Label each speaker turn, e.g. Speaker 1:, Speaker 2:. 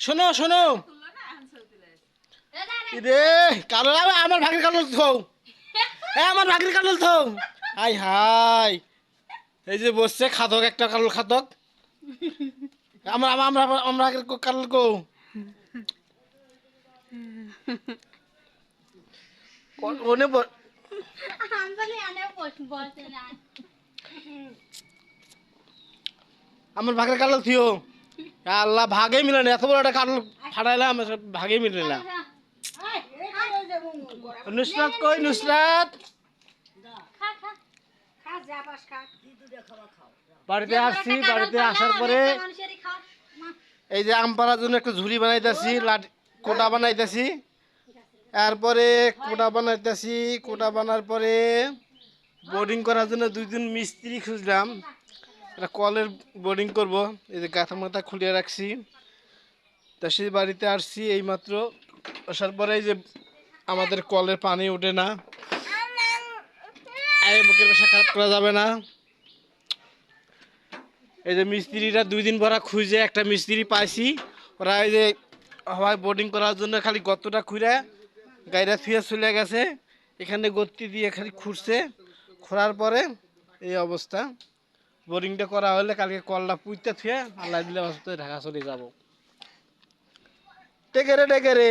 Speaker 1: শোনো শোনো। রে কালো লাগবে আমার ভাগের কালো থৌ এ আমার ভাগের কালো থৌ হাই হাই। এই যে বসছে খাতক একটা কালো খাতক আমরা আমরা আমরা কালো কো কোনে আমার ভাগের কালো থিও। আল্লাহ ভাগে মিলে না। এত বড় একটা কালো ফাটাইলাম ভাগে মিলে না নুসরাত কই, নুসরাত? বাড়িতে আসছি, বাড়িতে আসার পরে এই যে আম পাড়ার জন্য একটা ঝুড়ি বানাইতেছি লাঠি কোটা বানাইতেছি। এরপরে কোটা বানাইতেছি, কোটা বানার পরে বোর্ডিং করার জন্য দুই দিন মিস্ত্রি খুঁজলাম। একটা কলের বোর্ডিং করব। এই যে গাথা মাথা খুলিয়ে রাখছি। তা সেই বাড়িতে আসছি এইমাত্র। আসার পরে এই যে আমাদের কলের পানি ওঠে না। এই মুখের বাসা খারাপ করা যাবে না। এই যে মিস্ত্রিরা দুই দিন ভরা খুঁজে একটা মিস্ত্রি পাইছি। ওরা এই যে হাওয়ায় বোর্ডিং করার জন্য খালি গর্তটা খুঁড়ে গাড়িটা থুয়ে চলে গেছে। এখানে গর্তি দিয়ে খালি খুঁড়ছে। খোঁড়ার পরে এই অবস্থা। বোরিংটা করা হলে কালকে কলটা পুঁততে থুয়ে আল্লাহ দিলে ঢাকা চলে যাব। টেকে রে টেকে রে।